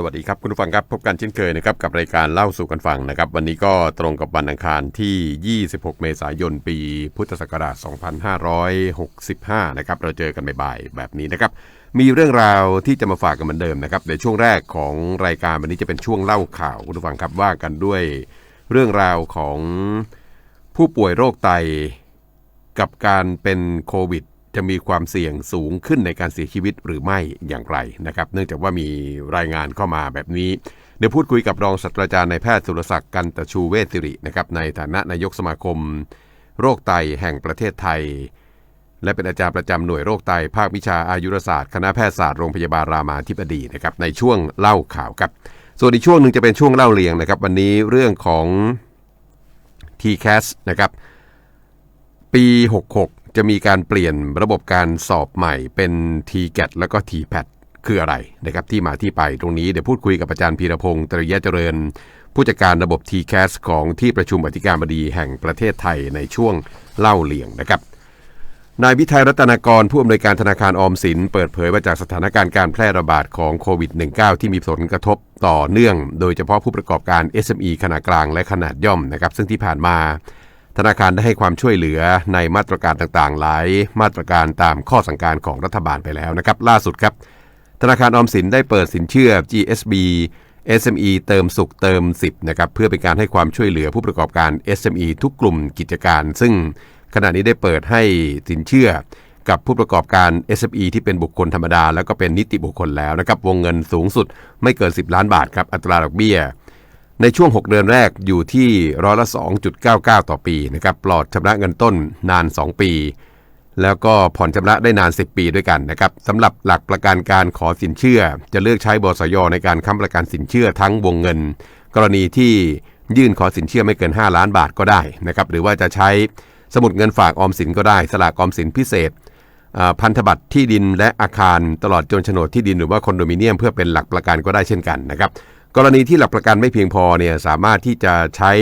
สวัสดีครับคุณผู้ฟังครับพบกันเช่นเคยนะครับกับรายการเล่าสู่กันฟังนะครับวันนี้ก็ตรงกับวันอังคารที่ 26 เมษายน ปี พุทธศักราช 2565 นะครับเราเจอกันบ่ายๆแบบนี้นะครับมีเรื่องราวที่จะมาฝากกันเหมือนเดิมนะครับในช่วงแรกของรายการวันนี้จะเป็นช่วงเล่าข่าวคุณผู้ฟังครับว่ากันด้วยเรื่องราวของผู้ป่วยโรคไตกับการเป็นโควิด จะมีความเสี่ยงสูงขึ้นในการเสียชีวิตหรือไม่อย่างไรนะครับ เนื่องจากว่ามีรายงานเข้ามาแบบนี้เดี๋ยวพูดคุยกับรองศาสตราจารย์นายแพทย์สุรศักดิ์กันตชูเวสิรินะครับในฐานะนายกสมาคม โรคไตแห่งประเทศไทย และเป็นอาจารย์ประจำหน่วยโรคไตภาควิชาอายุรศาสตร์คณะแพทยศาสตร์โรงพยาบาลรามาธิบดีนะครับในช่วงเล่าข่าวครับ ส่วนอีกช่วงหนึ่งจะเป็นช่วงเล่าเรียงนะครับ วันนี้เรื่องของ TCAS นะครับปี 66 จะมีการเปลี่ยนระบบการสอบใหม่เป็น TCAT แล้วก็ TPAT คืออะไรนะครับที่มาที่ไปตรงนี้เดี๋ยวพูดคุยกับอาจารย์พีรพงศ์ตริยะเจริญ ผู้จัดการระบบ TCAS ของที่ประชุมอธิการบดีแห่งประเทศไทยในช่วงเล่าเลียงนะครับนายวิทัยรัตนากรผู้อำนวยการธนาคารออมสิน เปิดเผยว่าจากสถานการณ์การแพร่ระบาดของโควิด -19 ที่มีผลกระทบต่อเนื่อง โดยเฉพาะผู้ประกอบการ SME ขนาดกลางและขนาดย่อมนะครับซึ่งที่ผ่านมา ธนาคารได้ให้ความช่วยเหลือในมาตรการต่างๆ หลายมาตรการตามข้อสั่งการของรัฐบาลไปแล้วนะครับ ล่าสุดครับ ธนาคารออมสินได้เปิดสินเชื่อ GSB SME เติมสุขเติม 10นะครับเพื่อเป็นการให้ความช่วยเหลือผู้ประกอบการ SME ทุกกลุ่มกิจการ ซึ่งขณะนี้ได้เปิดให้สินเชื่อกับผู้ประกอบการ SME ที่เป็นบุคคลธรรมดา แล้วก็เป็นนิติบุคคลแล้วนะครับวงเงินสูงสุดไม่เกิน 10 ล้านบาทครับอัตราดอกเบี้ย ในช่วง 6 เดือนแรกอยู่ที่ร้อยละ 2.99 ต่อปีนะครับปลอดชำระเงินต้นนาน 2 ปี แล้วก็ผ่อนชำระได้นาน 10 ปีด้วยกันนะครับสำหรับหลักประกันการขอสินเชื่อ จะเลือกใช้บสยในการค้ำประกันสินเชื่อทั้งวงเงิน กรณีที่ยื่นขอสินเชื่อไม่เกิน 5 ล้านบาทก็ได้นะครับหรือว่าจะใช้สมุดเงินฝากออมสินก็ได้ สลากออมสินพิเศษพันธบัตรที่ดินและอาคารตลอดจนโฉนดที่ดินหรือว่าคอนโดมิเนียมเพื่อเป็นหลักประกันก็ได้เช่นกันนะครับ กรณีที่หลักประกันไม่เพียงพอเนี่ยสามารถที่จะใช้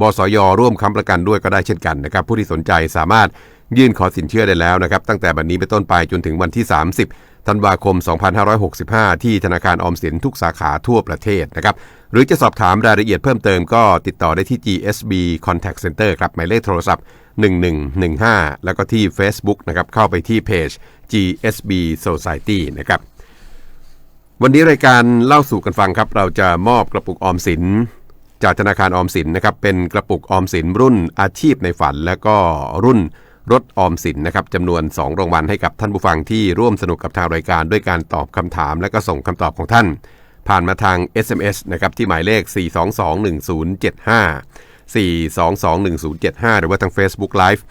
บสยร่วมค้ำประกันด้วยก็ได้เช่นกันนะครับ ผู้ที่สนใจสามารถยื่นขอสินเชื่อได้แล้วนะครับ ตั้งแต่บัดนนี้เป็นต้นไปจนถึงวันที่ 30 ธันวาคม 2565 ที่ธนาคารออมสินทุกสาขาทั่วประเทศนะครับ หรือจะสอบถามรายละเอียดเพิ่มเติมก็ติดต่อได้ที่ GSB Contact Center ครับหมายเลขโทรศัพท์ 1115 แล้วก็ที่ Facebook นะครับเข้าไปที่เพจ GSB Society นะครับ วันนี้รายการเล่าสู่กันฟังครับ เราจะมอบกระปุกออมสิน จากธนาคารออมสินนะครับเป็นกระปุกออมสินรุ่นอาชีพในฝัน และก็รุ่นรถออมสินนะครับจำนวน 2 รางวัลให้กับท่านผู้ฟังที่ร่วมสนุกกับทางรายการด้วยการตอบคำถาม และก็ส่งคำตอบของท่าน ผ่านมาทาง SMS นะครับที่หมายเลข 4221075 4221075 หรือว่าทาง Facebook Live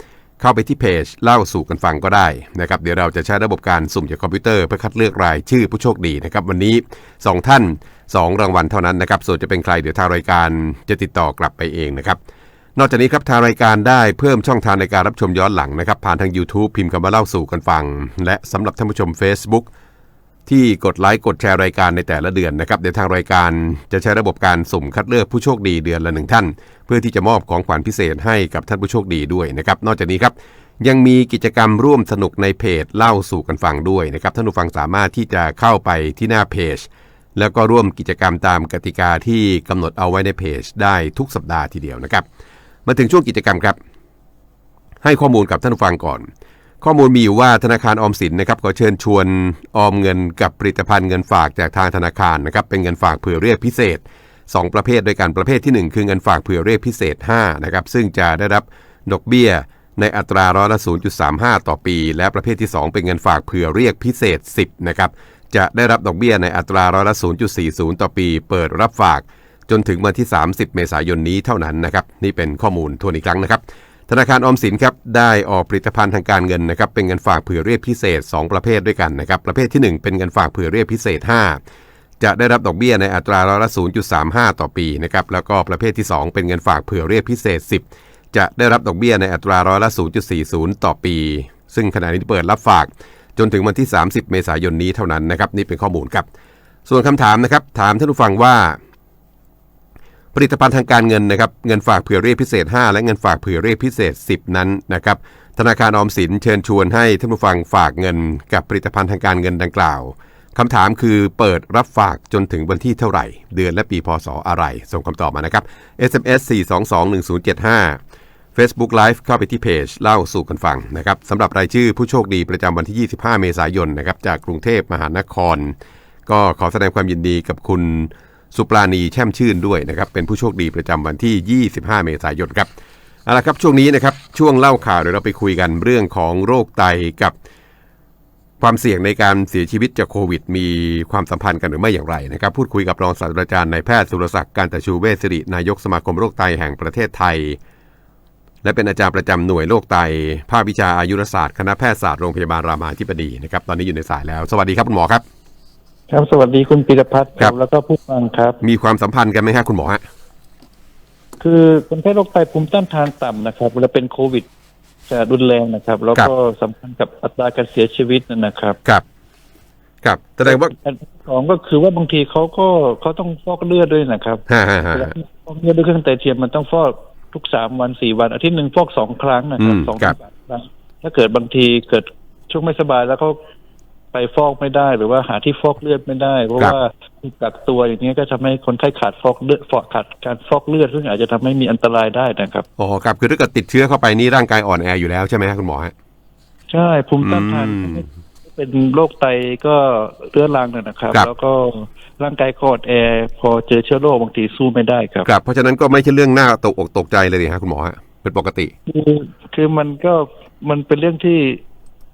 เข้าไปที่เพจเล่าสู่กันฟังก็ได้นะครับเดี๋ยวเราจะใช้ระบบการสุ่มจากคอมพิวเตอร์เพื่อคัดเลือกรายชื่อผู้โชคดีนะครับวันนี้ 2 ท่าน 2 รางวัลเท่านั้นนะครับส่วนจะเป็นใครเดี๋ยวทางรายการจะติดต่อกลับไปเองนะครับนอกจากนี้ครับทางรายการได้เพิ่มช่องทางในการรับชมย้อนหลังนะครับผ่านทาง YouTube พิมพ์คำว่าเล่าสู่กันฟัง และสำหรับท่านผู้ชม Facebook ที่กดไลค์กดแชร์รายการในแต่ละเดือนนะครับเดี๋ยวทางรายการจะใช้ระบบการสุ่มคัดเลือกผู้โชคดีเดือนละหนึ่งท่าน เพื่อที่จะมอบของขวัญพิเศษให้กับท่านผู้โชคดีด้วยนะครับนอกจากนี้ครับยังมีกิจกรรมร่วมสนุกในเพจเล่าสู่กันฟังด้วยนะครับท่านผู้ฟังสามารถที่จะเข้าไปที่หน้าเพจ แล้วก็ร่วมกิจกรรมตามกติกาที่กำหนดเอาไว้ในเพจได้ทุกสัปดาห์ทีเดียวนะครับ มาถึงช่วงกิจกรรมครับ ให้ข้อมูลกับท่านผู้ฟังก่อน ข้อมูลมีอยู่ว่าธนาคารออมสินนะครับขอเชิญชวนออมเงินกับผลิตภัณฑ์เงินฝากจากทางธนาคารนะครับเป็นเงินฝากเผื่อเรียกพิเศษ 2 ประเภทด้วยกันประเภทที่ 1 คือเงินฝากเผื่อเรียกพิเศษ5นะครับซึ่งจะได้รับดอกเบี้ยในอัตราร้อยละ 0.35 ต่อปี และประเภทที่ 2 เป็นเงินฝากเผื่อเรียกพิเศษ 10นะครับจะได้รับดอกเบี้ยในอัตราร้อยละ 0.40 ต่อปี เปิดรับฝากจนถึงวันที่ 30 เมษายนนี้เท่านั้นนะครับนี่เป็นข้อมูลทวนอีกครั้งนะครับ ธนาคารออมสินครับได้ออกผลิตภัณฑ์ทางการเงินนะครับเป็นเงินฝากเผื่อเรียกพิเศษ 2 ประเภทด้วยกันนะครับประเภทที่ 1 เป็นเงินฝากเผื่อเรียกพิเศษ 5 จะได้รับดอกเบี้ยในอัตราร้อยละ 0.35 ต่อปีนะครับแล้วก็ประเภทที่ 2 เป็นเงินฝากเผื่อเรียกพิเศษ 10 จะได้รับดอกเบี้ยในอัตราร้อยละ 0.40 ต่อปี ซึ่งขณะนี้เปิดรับฝากจนถึงวันที่ 30 เมษายนนี้เท่านั้นนะครับนี่เป็นข้อมูลครับส่วนคำถามนะครับถามท่านผู้ฟังว่า ผลิตภัณฑ์ทางการเงินนะครับเงินฝากเผื่อเรียกพิเศษ 5 และเงินฝากเผื่อเรียกพิเศษ 10 นั้นนะครับธนาคารออมสินเชิญชวนให้ท่านผู้ฟังฝากเงิน กับผลิตภัณฑ์ทางการเงินดังกล่าวคำถามคือเปิดรับฝากจนถึงวันที่เท่าไหร่ เดือนและปีพศอะไร ส่งคำตอบมานะครับ SMS 4221075 Facebook Live เข้าไปที่เพจเล่าสู่กันฟังนะครับสำหรับรายชื่อผู้โชคดีประจำวันที่ 25 เมษายนนะครับจากกรุงเทพมหานคร ก็ขอแสดงความยินดีกับคุณ สุปราณีแช่มชื่นด้วยนะครับเป็นผู้โชคดีประจำวันที่ 25 เมษายนครับเอาละครับช่วงนี้นะครับช่วงเล่าข่าวเดี๋ยวเราไปคุยกันเรื่องของโรคไตกับความเสี่ยงในการเสียชีวิตจากโควิด มีความสัมพันธ์กันหรือไม่อย่างไรนะครับพูดคุยกับรองศาสตราจารย์นายแพทย์สุรศักดิ์การตชูเวสิรินายกสมาคมโรคไตแห่งประเทศไทย และเป็นอาจารย์ประจำหน่วยโรคไต ภาควิชาอายุรศาสตร์คณะแพทยศาสตร์โรงพยาบาลรามาธิบดีนะครับตอนนี้อยู่ในสายแล้ว สวัสดีครับคุณหมอครับ ครับสวัสดีคุณปิรพัฒน์ครับ แล้วก็ผู้ฟังครับ มีความสัมพันธ์กันไหมครับคุณหมอฮะคือคนไข้โรคไตภูมิต้านทานต่ำนะครับเวลาเป็นโควิด จะรุนแรงนะครับ แล้วก็สัมพันธ์กับอัตราการเสียชีวิตนะครับครับ ครับแสดงว่าอันที่สองก็คือว่าบางทีเขาก็เขาต้องฟอกเลือดด้วยนะครับฮ่าฮ่าฮ่าเวลาที่ฟอกเลือดด้วยเครื่องไตเทียมมันต้องฟอกทุกสามวันสี่วันอาทิตย์หนึ่งฟอกสองครั้งนะครับสองครั้งถ้าเกิดบางทีเกิดช่วงไม่สบายแล้วเขา ไปฟอกไม่ได้หรือว่าหาที่ฟอกเลือดไม่ได้ เพราะว่าถูกกักตัวอย่างนี้ก็ทำให้คนไข้ขาดฟอกเลือดฟอกขาดการฟอกเลือดซึ่งอาจจะทำให้มีอันตรายได้นะครับอ๋อครับคือถ้าเกิดติดเชื้อเข้าไปนี่ร่างกายอ่อนแออยู่แล้วใช่ไหมครับคุณหมอฮะใช่ภูมิต้านทานอืมเป็นโรคไตก็เรื้อรังนะครับครับแล้วก็ร่างกายก็อ่อนแอพอเจอเชื้อโรคบางทีสู้ไม่ได้ครับครับ เพราะฉะนั้นก็ไม่ใช่เรื่องน่าตกอกตกใจเลยฮะคุณหมอฮะเป็นปกติคือคือมันก็มันเป็นเรื่องที่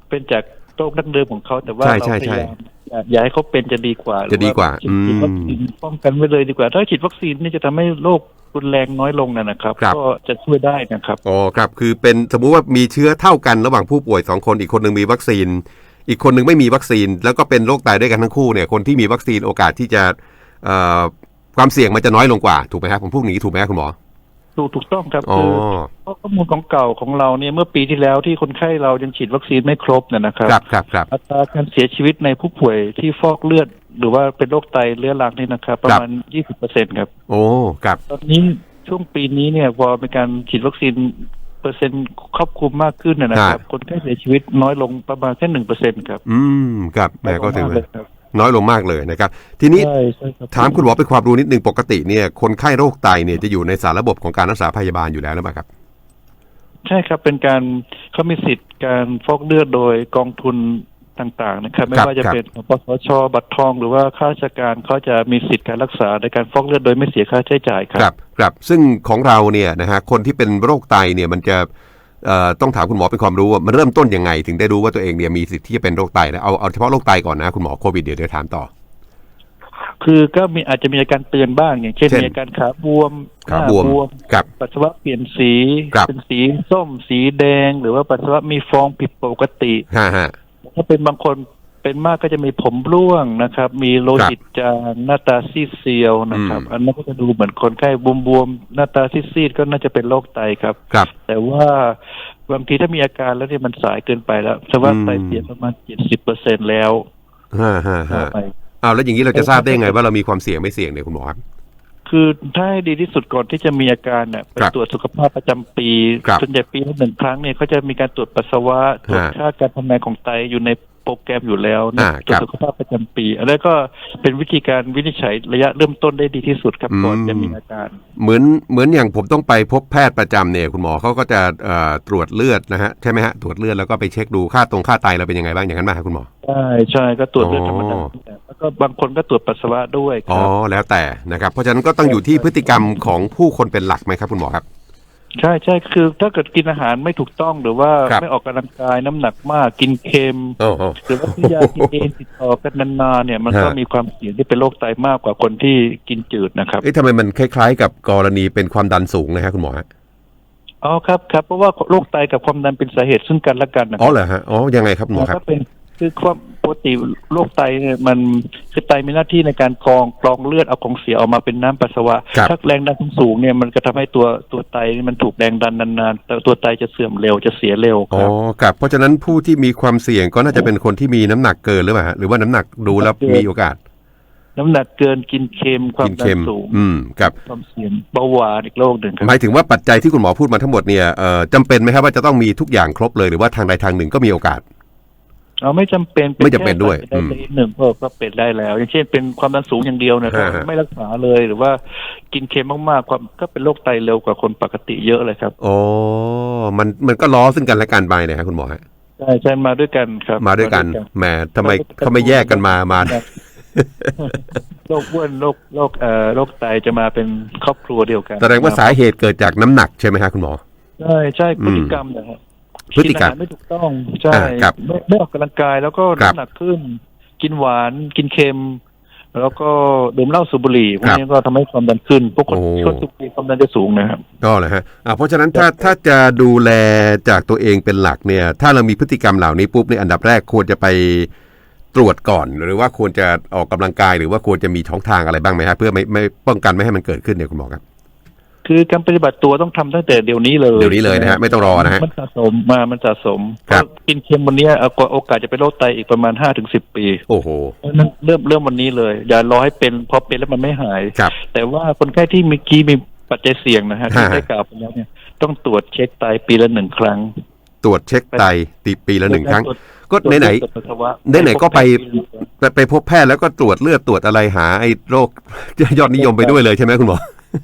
เป็นจาก โรคดั้งเดิมของเขาแต่ว่าใช่เราใช่พใช่ยายามอย่าอย่าให้เขาเป็นจะดีกว่าจะดีกว่าหรือฉีดอืมวัคซีนป้องกันไว้เลยดีกว่า ถ้าฉีดวัคซีนนี่จะทำให้โรครุนแรงน้อยลงนะนะครับครับ ก็จะช่วยได้นะครับอ๋อครับ คือเป็นสมมุติว่ามีเชื้อเท่ากันระหว่างผู้ป่วยสองคนอีกคนหนึ่งมีวัคซีน อีกคนหนึ่งไม่มีวัคซีน แล้วก็เป็นโรคไตด้วยกันทั้งคู่เนี่ยคนที่มีวัคซีนโอกาสที่จะเอ่อความเสี่ยงมันจะน้อยลงกว่าถูกไหมครับผมพูดอย่างนี้ถูกไหมครับคุณหมอ ถูกถูกต้องครับอ๋อคือเพราะข้อมูลของเก่าของเราเนี่ยเมื่อปีที่แล้วที่คนไข้เรายังฉีดวัคซีนไม่ครบเนี่ยนะครับครับครับครับอัตราการเสียชีวิตในผู้ป่วยที่ฟอกเลือด หรือว่าเป็นโรคไตเรื้อรังนี่นะครับ ประมาณ20เปอร์เซ็นครับ โอ้ครับตอนนี้ช่วงปีนี้เนี่ยพอมีการฉีดวัคซีนเปอร์เซ็นต์ครอบคลุมมากขึ้นนะนะครับ คนไข้เสียชีวิตน้อยลงประมาณแค่หนึ่งเปอร์เซ็นครับ อืมครับแหม่ก็ถือว่า น้ยลงมเลยครับน้อยลงมากเลยนะครับ ทีนี้ใช่ใช่ครับถามคุณหมอเป็นความรู้นิดนึงปกติเนี่ยคนไข้โรคไตเนี่ยจะอยู่ในสารระบบของการรักษาพยาบาลอยู่แล้วหรือเปล่าครับ ใช่ครับเป็นการเขามีสิทธิ์การฟอกเลือดโดยกองทุนต่างๆนะครับ ไม่ครับว่าจะครับเป็นปสชบัตรทอง หรือว่าข้าราชการเขาจะมีสิทธิ์การรักษาในการฟอกเลือดโดยไม่เสียค่าใช้จ่ายคครับรับ ครับ ซึ่งของเราเนี่ยนะฮะคนที่เป็นโรคไตเนี่ยมันจะเอ่อ ต้องถามคุณหมอเป็นความรู้ว่ามันเริ่มต้นยังไง ถึงได้รู้ว่าตัวเองเนี่ยมีสิทธิ์ที่จะเป็นโรคไตนะเอาเอาเฉพาะโรคไตก่อนนะคุณหมอโควิดเดี๋ยวเดี๋ยวถามต่อ คือก็มีอาจจะมีอาการเตือนบ้างอย่างเช่นเช่นมีอาการขาบวมขาหน้บวมครับปัสสาวะเปลี่ยนสีครับเป็นสีส้มสีแดง หรือว่าปัสสาวะมีฟองผิดปกติฮะฮะถ้าเป็นบางคน เป็นมากก็จะมีผมร่วงนะครับ มีโลหิตจางหน้าตาซีดเซียวนะครับอืมอันนั้นก็จะดูเหมือนคนไข้บวมๆหน้าตาซีดๆก็น่าจะเป็นโรคไตครับ ครับ แต่ว่าบางทีถ้ามีอาการแล้วเนี่ยมันสายเกินไปแล้วสภาวะอืมไตเสียประมาณเจ็ดสิบเปอร์เซ็นแล้วฮะฮะฮะไปเอาแล้วอย่างนี้เราจะทราบได้ไงว่าเรามีความเสี่ยงไม่เสี่ยงเนี่ยคุณหมอครับคือถ้าให้ดีที่สุดก่อนที่จะมีอาการเนี่ยไปครับตรวจสุขภาพประจำปีครับส่วนใหญ่ปีละหนึ่งครั้งเนี่ยเขาจะมีการตรวจปัสสาวะตรวจฮะค่าการทำงานของไตอยู่ใน โปรแกรมอยู่แล้วนะอ่าตรวครัจบสุขภาพประจำปี อันนี้นก็เป็นวิธีการวินิจฉัยระยะเริ่มต้นได้ดีที่สุดครับก่อนอืมจะมีอาการ เหมือนเหมือนอย่างผมต้องไปพบแพทย์ประจำเนี่ยคุณหมอเขาก็จะเอ่อตรวจเลือดนะฮะใช่ไหมฮะตรวจเลือดแล้วก็ไปเช็คดูค่าตรงค่าไตเราเป็นยังไงบ้างอย่างนั้นไหมครับคุณหมอใช่ใช่ก็ตรวจเลือดอ๋อธรรมดาแล้วก็บางคนก็ตรวจปัสสาวะด้วยคอ๋อรับแล้วแต่นะครับเพราะฉะนั้นก็ต้องอยู่ที่พฤติกรรมของผู้คนเป็นหลักไหมครับคุณหมอครับ ใช่ใช่คือถ้าเกิดกินอาหารไม่ถูกต้องหรือว่าครับ ไม่ออกกำลังกายน้ำหนักมากกินเค็ม โอ้โห หรือว่าซื้อยากินเองติดต่อกันนานๆเนี่ย มันก็ฮะ มีความเสี่ยงที่เป็นโรคไตมากกว่าคนที่กินจืดนะครับเอ๊ะทำไมมันคล้ายๆ กับกรณีเป็นความดันสูงนะฮะคุณหมอฮะอ๋อครับครับเพราะว่าโรคไตกับความดันเป็นสาเหตุซึ่งกันและกันนะคอ๋อรับเหรอฮะอ๋อยังไงครับคุณหมอครับถ้าเป็นคือความ ปกติโรคไตเนี่ยมันคือไตมีหน้าที่ในการกรองกรองเลือดเอาของเสียออกมาเป็นน้ำปัสสาวะ ครับ ถ้าแรงดันสูงๆเนี่ยมันก็ทำให้ตัวตัวไตมันถูกแรงดันนานๆแต่ตัวไตจะเสื่อมเร็วจะเสียเร็วคอ๋อรับ ครับเพราะฉะนั้นผู้ที่มีความเสี่ยงก็น่าจะเป็นคนที่มีน้ำหนักเกินหรือเปล่าฮะหรือว่าน้ำหนักดูแล้วน้ำหนักเกินมีโอกาสน้ำหนักเกินกินเค็มความกินดัเค็นม สูง อืมครับ ความเสี่ยงเบาหวานอีกโรคหนึ่งครับหมายถึงว่าปัจจัยที่คุณหมอพูดมาทั้งหมดเนี่ยเอ่อจำเป็นไหมครับว่าจะต้องมีทุกอย่างครบเลยหรือว่าทางใดทางหนึ่งก็มีโอกาส เราไม่จำเป็นไม่จำเป็นด้วยแค่อืมได้หนึ่งก็ก็เป็นได้แล้ว อย่างเช่นเป็นความดันสูงอย่างเดียวเนะครับฮะไม่รักษาเลยหรือว่ากินเค็มมากๆความก็เป็นโรคไตเร็วกว่าคนปกติเยอะเลยครับอ๋อมันมันก็ล้อซึ่งกันและกันไปเนี่ยฮะคุณหมอฮะใช่ใช่มาด้วยกันครับ มาด้วยกันแหมทำไมเขาไม่แยกกันมามาโรคอ้วนโรคโรคเอ่อโรคไตจะมาเป็นครอบครัวเดียวกันแสดงว่าสาเหตุเกิดจากน้ำหนักใช่ไหมฮะคุณหมอใช่ใช่อืมพฤติกรรมนะครับ พฤติกรรมนอาหาไม่ถูกต้องใช่อ่าครับไม่ไม่ออกกำลังกายแล้วก็ครับน้ำหนักขึ้น กินหวานกินเค็ม แล้วก็ดื่มเหล้าสูบบุหรี่พวกนี้ก็ทำให้ความดันขึ้นพวกคนโอ้คนสูบบุหรี่ความดันจะสูงนะครับก็เลยฮะอ่าเพราะฉะนั้นถ้าถ้าจะดูแลจากตัวเองเป็นหลักเนี่ย ถ้าเรามีพฤติกรรมเหล่านี้ปุ๊บในยอันดับแรกควรจะไปตรวจก่อนหรือว่าควรจะออกกำลังกายหรือว่าควรจะมีช่องทางอะไรบ้างไหมฮะเพื่อไม่ไม่ป้องกันไม่ให้มันเกิดขึ้นเนี่ยคุณหมอครับ คือการปฏิบัติตัวต้องทำตั้งแต่เดี๋ยวนี้เลยเดี๋ยวนี้เลยนะฮะไม่ต้องรอนะฮะมันสะสมมามันสะสมครับเพาะกินเค็มวันเนี้ยเอาโอกาสจะเป็นโรคไตอีกประมาณห้าถึงสิบปี โอ้โหเพราะฉะนั้นเริ่มเริ่มวันนี้เลย อย่ารอให้เป็นพอเป็นแล้วมันไม่หายครับแต่ว่าคนไข้ที่เมื่อกี้มีปัจจัยเสี่ยงนะฮะที่ฮะได้กล่าวไปแล้วเนี่ยต้องตรวจเช็คไตปีละหนึ่งครั้ง ตรวจเช็คไตตีปีละหนึ่งครั้งตวจ ก็ไหนไหนตรวจปัสสาวะไหนๆก็ไปไปไปพบแพทย์แล้วก็ตรวจเลือดตรวจอะไรหาไอ้โรคยอดนิยมไปด้วยเลยใช่ไหมคุณหมอ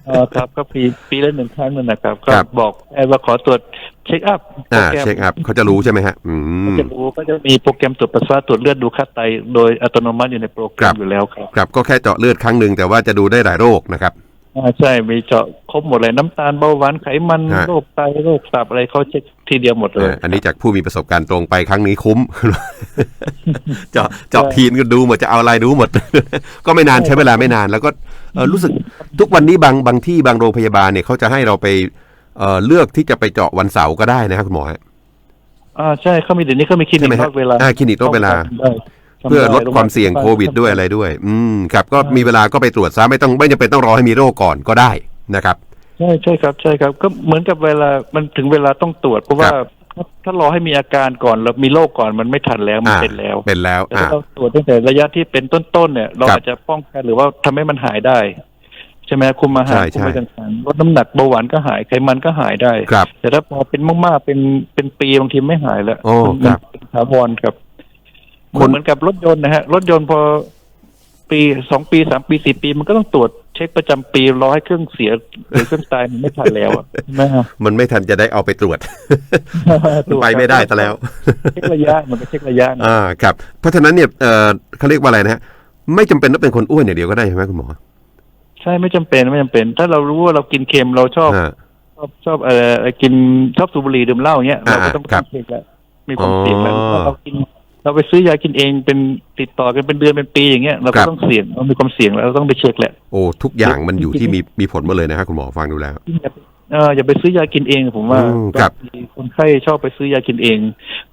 เออครับก็ปีปีละหนึ่งครั้งนั่นนะครับ ก็ครับบอกแอดว่าขอตรวจเช็คอัพอ่าโปรแกรมเช็คอัพเขาจะรู้ใช่ไหมฮะอืมจะรู้ก็จะมีโปรแกรมตรวจปัสสาวะตรวจเลือดดูค่าไตโดยอัตโนมัติอยู่ในโปรแกรครัมบอยู่แล้วครับครับก็แค่เจาะเลือดครั้งหนึ่งแต่ว่าจะดูได้หลายโรคนะครับอ่าใช่มีเจาะครบหมดเลยน้ำตาลเบาหวานไขมันฮะโรคไตโรคตับอะไรเขาเช็ค ทีเดียวหมดเลยอ่าอันนี้จากผู้มีประสบการณ์ตรงไปครั้งนี้คุ้ม เจาะเจาะทีนก็ดูหมดจะเอาอะไรดูหมด ก็ไม่นานใช้เวลาไม่นาน แล้วก็เอ่อรู้สึกทุกวันนี้บางบางที่บางโรงพยาบาลเนี่ยเขาจะให้เราไปเอ่อเลือกที่จะไปเจาะวันเสาร์ก็ได้นะครับคุณหมอฮะอ่าใช่เขามีเดี๋ยวนี้เขามีคลินิใช่กไหมนฮะอกเวลาอ่าคลินิกนอกเวลาได้ทำเพื่อลดไความเสี่ยงโควิดด้วยอะไรด้วย อืมครับ ก็มีเวลาก็ไปตรวจซะไม่ต้องไม่จำเป็นต้องรอให้มีโรคก่อนก็ได้นะครับ ใช่ใช่ครับใช่ครับ ก็เหมือนกับเวลามันถึงเวลาต้องตรวจเพราะว่าครับถ้าถ้ารอให้มีอาการก่อนแล้วมีโรคก่อนมันไม่ทันแล้วมันอ่าเป็นแล้วเป็นแล้วแต่อ่าถ้าเราตรวจตั้งแต่ระยะที่เป็นต้นๆเนี่ย เราครับอาจจะป้องกันหรือว่าทำให้มันหายได้ ใช่ไหมคุมอาหารใช่คุมไปใช่ต่างๆลดน้ำหนักเบาหวานก็หายไขมันก็หายได้ครับแต่ถ้าพอเป็นมากๆเป็นเป็นปีบางทีไม่หายแล้วโอ้มัครับเป็นถาวรครับคนเหมือนกับรถยนต์นะฮะรถยนต์พอ ปีสองปีสามปีสี่ปี มันก็ต้องตรวจเช็คประจำปีรอให้เครื่องเสียหรือเครื่องตายมันไม่ทันแล้วอะใช่ไหมฮะมันไม่ทันจะได้เอาไปตรวจไปไม่ได้ซะแล้วเช็คระยะมันก็เช็คระยะนะอ่าครับ เพราะฉะนั้นเนี่ยเอ่อเขาเรียกว่าอะไรนะฮะไม่จำเป็นต้องเป็นคนอ้วนอย่างเดียวก็ได้ใช่ไหมคุณหมอใช่ไม่จำเป็นไม่จำเป็น ถ้าเรารู้ว่าเรากินเค็มเราชอบอ่าชอบชอบเอ่ออะไรกินชอบสูบบุหรี่ดื่มเหล้าอย่างเงี้ยอ่าเราก็ต้องครับเช็คแล้วมีความเสี่ยงแล้วอ๋อถ้าเรากิน เราไปซื้อยากินเองเป็นติดต่อกันเป็นเดือนเป็นปีอย่างเงี้ยเราครัก็บต้องเสี่ยงเรามีความเสี่ยงแล้วเราต้องไปเช็คแหละโอ้ทุกอย่างมันอยู่ที่มีมีผลหมดเลยนะฮะคุณหมอฟังดูแล้วอย่าไปเอออย่าไปซื้อยากินเองผมว่าอืมครับางทีคนไข้ชอบไปซื้อยากินเอง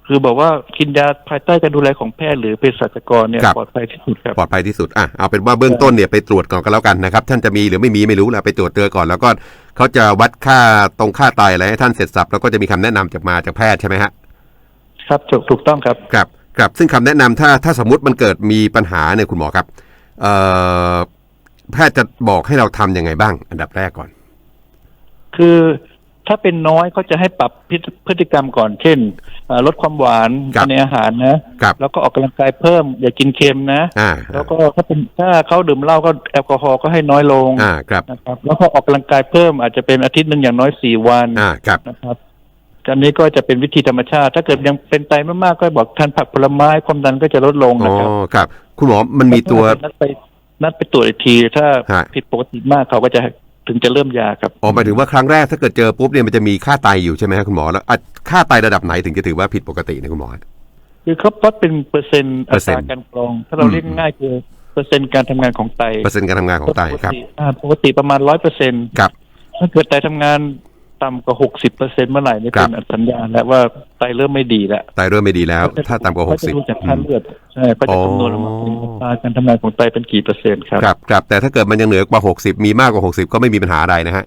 คือบอกว่ากินยาภายใต้การดูแลของแพทย์หรือเภสัชกรเนี่ยครับปลอดภัยที่สุดครับปลอดภัยที่สุดอะเอาเป็นว่าเบื้องต้นเนี่ยไปตรวจก่อนก็แล้วกันนะครับ ท่านจะมีหรือไม่มีไม่รู้แหละไปตรวจเจอก่อนแล้วก็เขาจะวัดค่าตรงค่าไตอะไรให้ท่านเสร็จสับแล้วก็จะมีคำแนะนำจากมาจากแพทย์ใช่ไหมฮะครับถูกถูกต้องครับครับ ครับซึ่งคำแนะนำถ้าถ้าสมมติมันเกิดมีปัญหาเนี่ยคุณหมอครับเอ่อแพทย์จะบอกให้เราทำยังไงบ้าง อันดับแรกก่อน คือถ้าเป็นน้อยก็จะให้ปรับพฤติพฤติกรรมก่อนเช่นเอ่อลดความหวานครับในอาหารนะครับแล้วก็ออกกำลังกายเพิ่ม อย่ากินเค็มนะอ่าแล้วก็ถ้าเป็นถ้าเขาดื่มเหล้าก็แอลกอฮอล์ก็ให้น้อยลงอ่าครับนะครับ แล้วก็ออกกำลังกายเพิ่มอาจจะเป็นอาทิตย์หนึ่งอย่างน้อยสี่วันอ่าครับนะครับ อันนี้ก็จะเป็นวิธีธรรมชาติ ถ้าเกิดยังเป็นไตมากๆก็บอกทานผักผลไม้ความดันก็จะลดลงอ๋อนะครับครับ คุณหมอมันมีตัวนัดไปนัดไปตรวจอีกที ถ้าฮะผิดปกติมากเขาก็จะถึงจะเริ่มยาครับอ๋อหมายถึงว่าครั้งแรกถ้าเกิดเจอปุ๊บเนี่ยมันจะมีค่าไตอยู่ใช่ไหมครับคุณหมอแล้วอะค่าไตระดับไหนถึงจะถือว่าผิดปกติเนี่ยคุณหมอคือเขาวัดเป็นเปอร์เซ็นต์เปอัอร์เซ็ตนต์ราการกรอง ถ้าเราอืมเรียกง่ายๆคือเปอร์เซ็นต์การทำงานของไตเปอร์เซ็นต์การทำงานของไตครับปกติอ่าปกติประมาณร้อยเปอร์เซ็นต์ครับถ้าเกิดไตทำงาน ต่ำกว่าหกสิบเปอร์เซ็นต์เมื่อไหร่นี่ครัเป็บนสัญญาณแล้วว่าไตเริ่มไม่ดีแล้วไตเริ่มไม่ดีแล้ว ถ้าต่ำกว่าหกสิบเขจะดูจากค่าเลือดใช่ก็จะคำนวณออกมาเป็นอัตราการทำงานของไตเป็นกี่เปอร์เซ็นต์ครับครับครับแต่ถ้าเกิดมันยังเหนือกว่า60มีมากกว่า60ก็ไม่มีปัญหาอะไรนะฮะ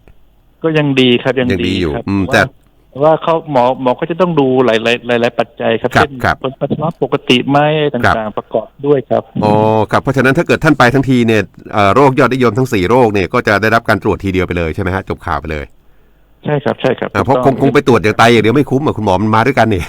ก็ยังดีครับยังยังดีอยู่ครับอืมแต่แต่ว่าเขาหมอหมอก็จะต้องดูหลายหลายหลาย ๆ ปัจจัยครับครับเช่นครับผลปัสสาวะปกติไหมต่าง ๆ ประกอบด้วยครับอ๋อครับเพราะฉะนั้นถ้าเกิดท่านไปทั้งทีเนี่ยเอ่อโรคยอดนิยมทั้ง4โรคเนี่ยก็จะได้รับการตรวจทีเดียวไปเลยใช่ไหมฮะจบข่าวไปเลย ใช่ครับใช่ครับอ่าเพราะคงคงไปตรวจอย่างไตอย่างเดียวไม่คุ้มอะคุณหมอมันมาด้วยกันนี่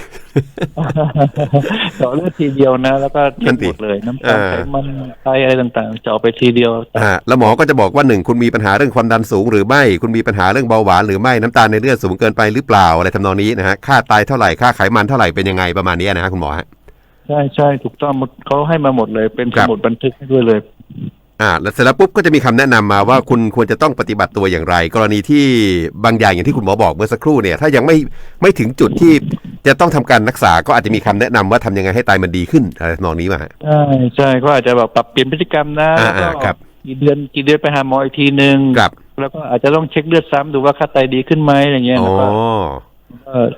เจาะเลือดทีเดียวนะ แล้วก็เช็คหมดเลยน้ำตาลอ่าไขมันไตอะไรต่างๆเจาะไปทีเดียวอ่าแล้วหมอก็จะบอกว่าหนึ่งคุณมีปัญหาเรื่องความดันสูงหรือไม่คุณมีปัญหาเรื่องเบาหวานหรือไม่น้ำตาลในเลือดสูงเกินไปหรือเปล่าอะไรทำนองนี้นะฮะค่าไตเท่าไหร่ค่าไขมันเท่าไหร่เป็นยังไงประมาณนี้นะฮะคุณหมอฮะใช่ใช่ถูกต้องหมดเขาให้มาหมดเลยเป็นคสรับมุดบันทึกให้ด้วยเลย อ่าแล้วเสร็จแล้วปุ๊บก็จะมีคำแนะนำมาว่าคุณควรจะต้องปฏิบัติตัวอย่างไร กรณีที่บางอย่างอย่างที่คุณหมอบอกเมื่อสักครู่เนี่ย ถ้ายังไม่ไม่ถึงจุดที่จะต้องทำการรักษาก็อาจจะมีคำแนะนำว่าทำยังไงให้ไตมันดีขึ้นอะไรทำนองนี้มาฮะใช่ใช่ก็อาจจะแบบปรับเปลี่ยนพฤติกรรมนะอ่าแล้วก็อ่าครับกี่เดือนกี่เดือนไปหาหมออีกทีหนึ่งครับแล้วก็อาจจะต้องเช็คเลือดซ้ำดูว่าค่าไตดีขึ้นไหมอย่างเงี้ยอ๋อแล้วก็เอ่อ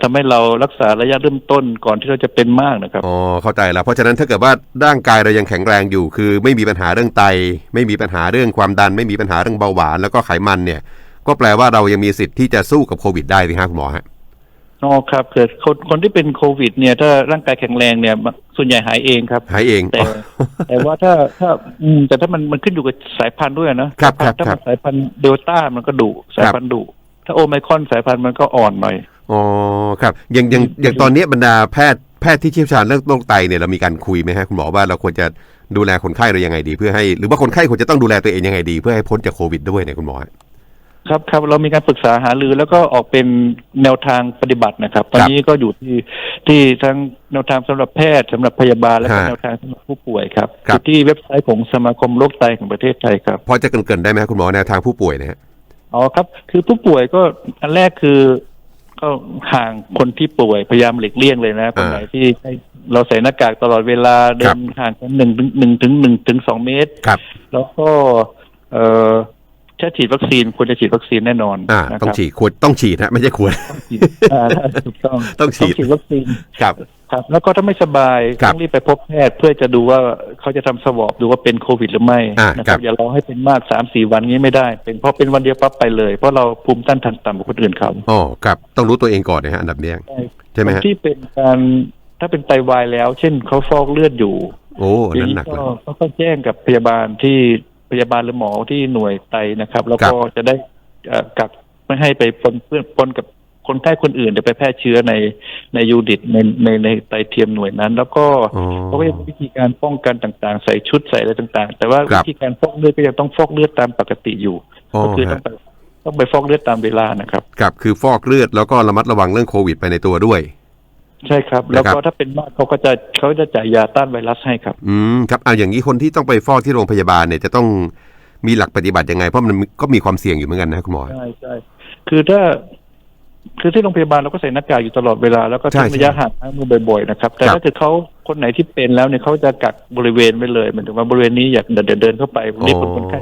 ทำให้เรารักษาระยะเริ่มต้นก่อนที่เราจะเป็นมากนะครับ อ๋อ เข้าใจแล้ว เพราะฉะนั้นถ้าเกิดว่าร่างกายเรายังแข็งแรงอยู่ คือไม่มีปัญหาเรื่องไต ไม่มีปัญหาเรื่องความดัน ไม่มีปัญหาเรื่องเบาหวานแล้วก็ไขมันเนี่ย ก็แปลว่าเรายังมีสิทธิ์ที่จะสู้กับโควิดได้สิฮะคุณหมอฮะอ๋อครับเกิดคนคนที่เป็นโควิด เนี่ยถ้าร่างกายแข็งแรงเนี่ยมันส่วนใหญ่หายเองครับ หายเอง แต่อ๋อแต่ว่าถ้าถ้าอืมแต่ถ้ามันมันขึ้นอยู่กับสายพันธุ์ด้วยนะครับครับถ้าครัมับนสายพันธุ์เดลต้ามันก็ดุสายพันธุ์ดุถ้าโอไมครอนสายพันธุ์มันก็อ่อนหน่อย อ๋อครับอย่างอย่างอย่างตอนเนี้ยบรรดาแพทย์แพทย์ที่เชี่ยวชาญเรื่องโรคไตเนี่ยเรามีการคุยไหมฮะคุณหมอว่าเราควรจะดูแลคนไข้เรายังไงดี เพื่อให้หรือว่าคนไข้ควรจะต้องดูแลตัวเองยังไงดี เพื่อให้พ้นจากโควิดด้วยเนี่ยคุณหมอฮะครับครับเรามีการปรึกษาหารือแล้วก็ออกเป็นแนวทางปฏิบัตินะครับตอนนี้ก็อยู่ที่ที่ทั้งแนวทางสำหรับแพทย์สำหรับพยาบาลและก็ฮะแนวทางสำหรับผู้ป่วยครับครับอยู่ที่เว็บไซต์ของสมาคมโรคไตของประเทศไทยครับพอจะเกรินๆได้ไหมฮะคุณหมอแนวทางผู้ป่วยเนี่ยฮะอ๋อครับ คือผู้ป่วยก็อันแรกคือ ก็ห่างคนที่ป่วยพยายามหลีกเลี่ยงเลยนะคนไหนที่ให้เราใส่หน้ากากตลอดเวลาเดินห่างกันหนึ่งถึงหนึ่งถึงหนึ่งถึงสองเมตรครับ แล้วก็เอ่อถ้าฉีดวัคซีนควรจะฉีดวัคซีนแน่นอนอ่านะคต้องรับฉีดควรต้องฉีดฮะไม่ใช่ควรฉีดอ่าถูกต้องต้องฉีดฉีดวัคซีนครับ ครับ แล้วก็ถ้าไม่สบายครับต้องรีบไปพบแพทย์เพื่อจะดูว่าเขาจะทำสวอปดูว่าเป็นโควิดหรือไม่อ่านะคครัรับบ อย่ารอให้เป็นมากสามสี่วันนี้ไม่ได้ เป็นเพราะเป็นวันเดียวปั๊บไปเลย เพราะเราภูมิต้านทานต่ำกว่าคนอื่นเขาอ๋อครับต้องรู้ตัวเองก่อนนะฮะอันดับเนี้ยใช่ไหมคนฮะที่เป็นการถ้าเป็นไตวายแล้ว เช่นเขาฟอกเลือดอยู่โอ้อันทีนั้นนี้หนักก็เลยก็ต้องแจ้งกับพยาบาลที่พยาบาลหรือหมอที่หน่วยไตนะครับ แล้วครัก็บจะได้เอ่อกักไม่ให้ไปปนเปื้อนปนกับ คนไข้คนอื่นเดี๋ยวไปแพร่เชื้อในในยูดิตในในในไตเทียมหน่วยนั้น แล้วก็อ๋อเขาก็จะมีวิธีการป้องกันต่างๆ ใส่ชุดใส่อะไรต่าง ๆ แต่ว่าครัวิบธีการฟอกเลือดก็ยังต้องฟอกเลือดตามปกติอยู่อ๋อก็คือต้อฮะงไปต้องไปฟอกเลือดตามเวลานะครับครับคือฟอกเลือดแล้วก็ระมัดระวังเรื่องโควิดไปในตัวด้วย ใช่ครับ แล้วก็ถ้าเป็นมากเขาก็จะเขาจะจ่ายยาต้านไวรัสให้ครับ อืมครับเอาอย่างนี้คนที่ต้องไปฟอกที่โรงพยาบาลเนี่ยจะต้องมีหลักปฏิบัติยังไง เพราะมันก็มีความเสี่ยงอยู่เหมือนกันนะคุณหมอใช่ใช่คือถ้า คือที่โรงพยาบาลเราก็ใส่หน้ากากอยู่ตลอดเวลาแล้วก็ใช่ทิ้งระยะห่างล้างมือบ่อยๆนะครับ แต่ครับถ้าเกิดเขาคนไหนที่เป็นแล้วเนี่ยเขาจะกักบริเวณไว้เลยหมายถึงว่าบริเวณนี้อยากเดินเดินเข้าไปนี่เป็นคนไข้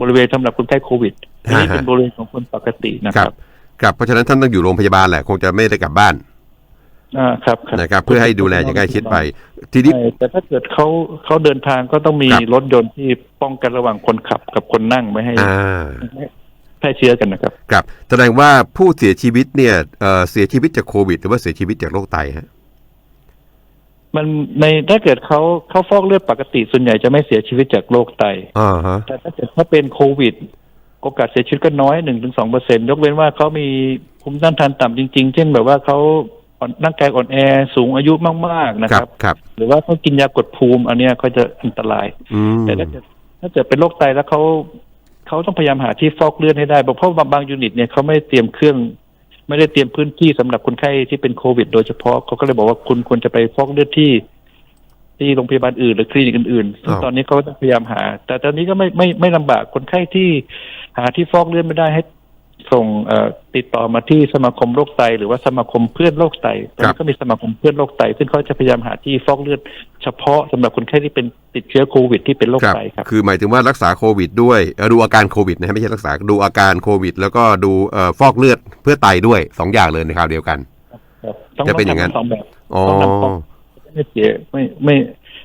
บริเวณสำหรับคนไข้โควิดอันนี้เป็นบริเวณของคนปกตินะคครัรับบครับเพราะฉะนั้นท่านต้องอยู่โรงพยาบาลแหละ คงจะไม่ได้กลับบ้านอ่าครับครับนะครับ เพื่อให้ดูแลอย่างใกล้ชิดไป ทีนี้ใช่แต่ถ้าเกิดเขาเขาเดินทางก็ต้องมีครับรถยนต์ที่ป้องกันระหว่างคนขับกับคนนั่งไม่ให้อ่าไม่ให้แพร่เชื้อกันนะครับครับแสดงว่าผู้เสียชีวิตเนี่ยเอ่อเสียชีวิตจากโควิด หรือว่าเสียชีวิตจากโรคไตฮะมันในถ้าเกิดเขาเขาฟอกเลือดปกติส่วนใหญ่จะไม่เสียชีวิตจากโรคไตอ่าฮะแต่ถ้าเกิดเขาเป็นโควิด โอกาสเสียชีวิตก็น้อยหนึ่งถึงสองเปอร์เซ็นยกเว้นว่าเขามีภูมิต้านทานต่ำจริง ๆ เช่นแบบว่าเขาอ่อนร่างกายอ่อนแอสูงอายุมากๆนะคครัรับบครับหรือว่าเขากินยากดภูมิ อันเนี้ยก็จะอันตรายอืมแต่ถ้าเกิดถ้าเกิดเป็นโรคไตแล้วเขา เขาต้องพยายามหาที่ฟอกเลือดให้ได้เพราะว่าบางยูนิตเนี่ยเขาไม่ได้เตรียมเครื่อง ไม่ได้เตรียมพื้นที่สำหรับคนไข้ที่เป็นโควิด โดยเฉพาะเขาก็เลยบอกว่าคุณควรจะไปฟอกเลือดที่ ที่โรงพยาบาลอื่นหรือคลินิกอื่นๆซึ่งอ้าวตอนนี้เขาต้องพยายามหา แต่ตอนนี้ก็ไม่ไม่ไม่ลำบากคนไข้ที่หาที่ฟอกเลือดไม่ได้ให้ ส่งเอ่อติดต่อมาที่สมาคมโรคไต หรือว่าสมาคมเพื่อนโรคไตตอนนี้ก็มีสมาคมเพื่อนโรคไต ซึ่งเขาจะพยายามหาที่ฟอกเลือดเฉพาะสำหรับคนไข้ที่เป็นติดเชื้อโควิด ที่เป็นโรคครับไตครับคือหมายถึงว่ารักษาโควิด ด้วยเอ่อดูอาการโควิดนะฮะไม่ใช่รักษาดูอาการโควิด แล้วก็ดูเอ่อฟอกเลือดเพื่อไตด้วยสองอย่างเลยในคราวเดียวกันครับต้องจะเป็นอย่างนั้นต้ทำสองแบบอ๋อต้องทำสองไม่เสียไม่ไม่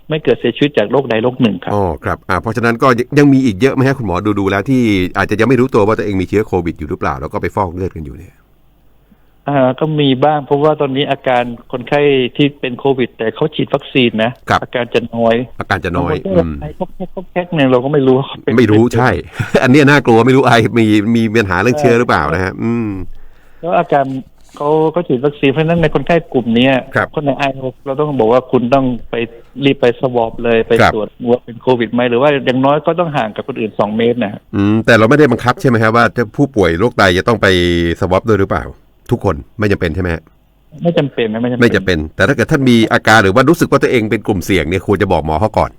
ไม่เกิดเสียชีวิตจากโรคใดโรคหนึ่งครับอ๋อครับอ่าเพราะฉะนั้นก็ยังยังมีอีกเยอะไหมฮะคุณหมอดูดูแล้วที่อาจจะยังไม่รู้ตัวว่าตัวเองมีเชื้อโควิดอยู่หรือเปล่า แล้วก็ไปฟอกเลือดกันอยู่เนี่ยอ่าก็มีบ้างเพราะว่าตอนนี้อาการคนไข้ที่เป็นโควิด แต่เขาฉีดวัคซีนนะครับอาการจะน้อย อาการจะน้อยบางคอืก็มไอ้พวกแคกพวกแคกเนี่ยเราก็ไม่รู้ว่าเขาเป็นไม่รู้ใช่ อันเนี้ยน่ากลัวไม่รู้ไอมีมีปัญหาเรื่องเชื้อหรือเปล่านะฮะอืมแล้วอาการ เขาเขาฉีดวัคซีนเพราะฉะนั้นในคนไข้กลุ่มเนี้ยครับคนในไอเราต้องบอกว่าคุณต้องไปรีบไปสวอปเลยไปครับ ตรวจว่าเป็นโควิดไหมหรือว่าอย่างน้อยก็ต้องห่างกับคนอื่นสองเมตรนะอืมแต่เราไม่ได้บังคับใช่ไหมครับว่าจะผู้ป่วยโรคไตจะต้องไปสวอปด้วยหรือเปล่า ทุกคนไม่จำเป็นใช่ไหมฮะไม่จำเป็นนะไม่จำเป็นไม่จำเป็น แต่ถ้าเกิดท่านมีอาการหรือว่ารู้สึกว่าตัวเองเป็นกลุ่มเสี่ยงเนี่ยควรจะบอกหมอเขาก่อน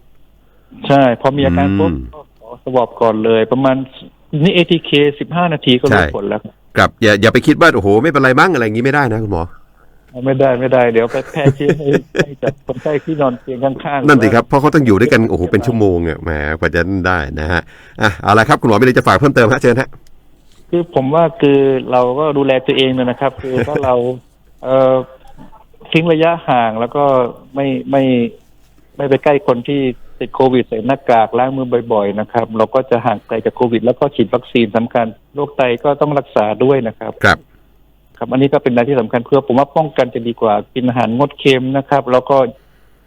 ใช่ พอมีอาการอืมปุ๊บก็ขอสวอปก่อนเลย ประมาณนี่ ATK สิบห้านาทีก็รู้ใช่ ผลแล้วครับ อย่าอย่าไปคิดว่าโอ้โห ไม่เป็นไรมั้งอะไรอย่างนี้ไม่ได้นะคุณหมอไม่ได้ไม่ได้เดี๋ยวไปแพร่เชื้อให้ให้กับคนไข้ที่นอนเตียงข้างๆนั่นสิครับเพราะเขาต้องอยู่ด้วยกันโอ้โหเป็นชั่วโมงอะแหมกว่าจะได้นะฮะอะเอาละครับคุณหมอมีอะไรจะฝากเพิ่มเติมฮะเชิญฮะคือผมว่าคือเราก็ดูแลตัวเองนะครับ คือถ้าเราเอ่อทิ้งระยะห่างแล้วก็ไม่ไม่ ไม่ไปใกล้คนที่ติดโควิดใส่หน้ากากล้างมือบ่อยๆนะครับ เราก็จะห่างไกลจากโควิด แล้วก็ฉีดวัคซีนสำคัญโรคไตก็ต้องรักษาด้วยนะครับครับ ครับ อันนี้ก็เป็นอะไรที่สำคัญเพื่อผมว่าป้องกันจะดีกว่ากินอาหารงดเค็มนะครับ แล้วก็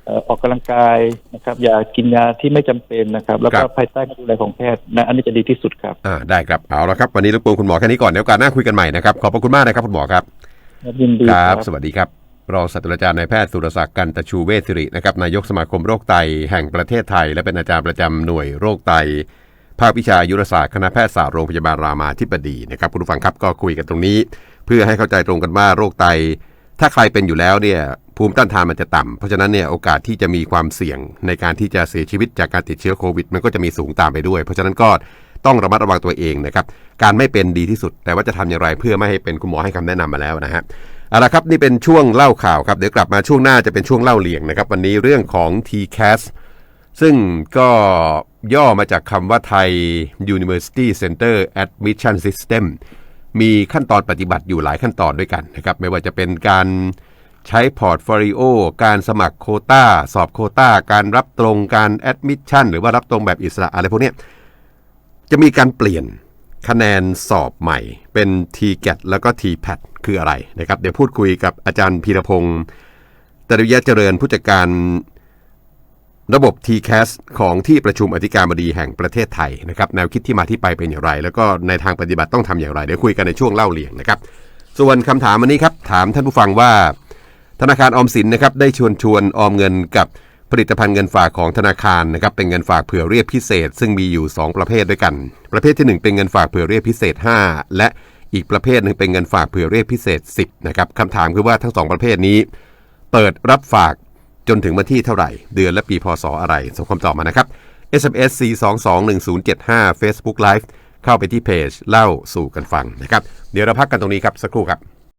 เอ่อออกกำลังกายนะครับ อย่ากินยาที่ไม่จำเป็นนะครับ แล้วก็ครับภายใต้การดูแลของแพทย์นะอันนี้จะดีที่สุดครับอ่าได้ครับเอาละครับ วันนี้รบกวนคุณหมอแค่นี้ก่อนเดี๋ยวโอการหน้าคุยกันใหม่นะครับขอบพระคุณมากนะครับคุณหมอครับยินดีคครัรับ สวัสดีครับ รองศาสตราจารย์นายแพทย์สุรศักดิ์กันตชูเวสิรินะครับนายกสมาคมโรคไตแห่งประเทศไทย และเป็นอาจารย์ประจำหน่วยโรคไต ภาควิชายุรศาสตร์คณะแพทยศาสตร์โรงพยาบาลรามาธิบดีนะครับคุณผู้ฟังครับก็คุยกันตรงนี้ เพื่อให้เข้าใจตรงกันว่าโรคไต ถ้าใครเป็นอยู่แล้วเนี่ยภูมิต้านทานมันจะต่ำเพราะฉะนั้นเนี่ยโอกาสที่จะมีความเสี่ยงในการที่จะเสียชีวิตจากการติดเชื้อโควิด มันก็จะมีสูงตามไปด้วย เพราะฉะนั้นก็ต้องระมัดระวังตัวเองนะครับการไม่เป็นดีที่สุด แต่ว่าจะทำอย่างไรเพื่อไม่ให้เป็นคุณหมอให้คำแนะนำมาแล้วนะฮะ เอาละครับนี่เป็นช่วงเล่าข่าวครับเดี๋ยวกลับมาช่วงหน้าจะเป็นช่วงเล่าเลียงนะครับ วันนี้เรื่องของ TCAS ซึ่งก็ย่อมาจากคำว่าไทย University Center Admission System มีขั้นตอนปฏิบัติอยู่หลายขั้นตอนด้วยกันนะครับ ไม่ว่าจะเป็นการใช้พอร์ตโฟลิโอการสมัครโคตาสอบโคตาการรับตรงการแอดมิชชั่นหรือว่ารับตรงแบบอิสระอะไรพวกนี้จะมีการเปลี่ยนคะแนนสอบใหม่เป็น TGAT แล้วก็ TPAT คืออะไรนะครับ เดี๋ยวพูดคุยกับอาจารย์พีรพงศ์ตริยะเจริญผู้จัดการระบบ TCAS ของที่ประชุมอธิการบดีแห่งประเทศไทยนะครับแนวคิดที่มาที่ไปเป็นอย่างไร แล้วก็ในทางปฏิบัติต้องทำอย่างไร เดี๋ยวคุยกันในช่วงเล่าเรียงนะครับ ส่วนคำถามวันนี้ครับถามท่านผู้ฟังว่า ธนาคารออมสินนะครับได้ชวนชวนออมเงินกับผลิตภัณฑ์เงินฝากของธนาคารนะครับเป็นเงินฝากเผื่อเรียกพิเศษ ซึ่งมีอยู่ 2 ประเภทด้วยกัน ประเภทที่ 1 เป็นเงินฝากเผื่อเรียกพิเศษ 5 และ อีกประเภทหนึ่งเป็นเงินฝากเผื่อเรียกพิเศษ 10นะครับคำถามคือว่าทั้ง 2 ประเภทนี้ เปิดรับฝากจนถึงวันที่เท่าไหร่ เดือนและปีพศอะไรส่งคำตอบมานะครับ SMS C 2 2 1 0 7 5 Facebook Live เข้าไปที่เพจเล่าสู่กันฟังนะครับ เดี๋ยวเราพักกันตรงนี้ครับ สักครู่ครับ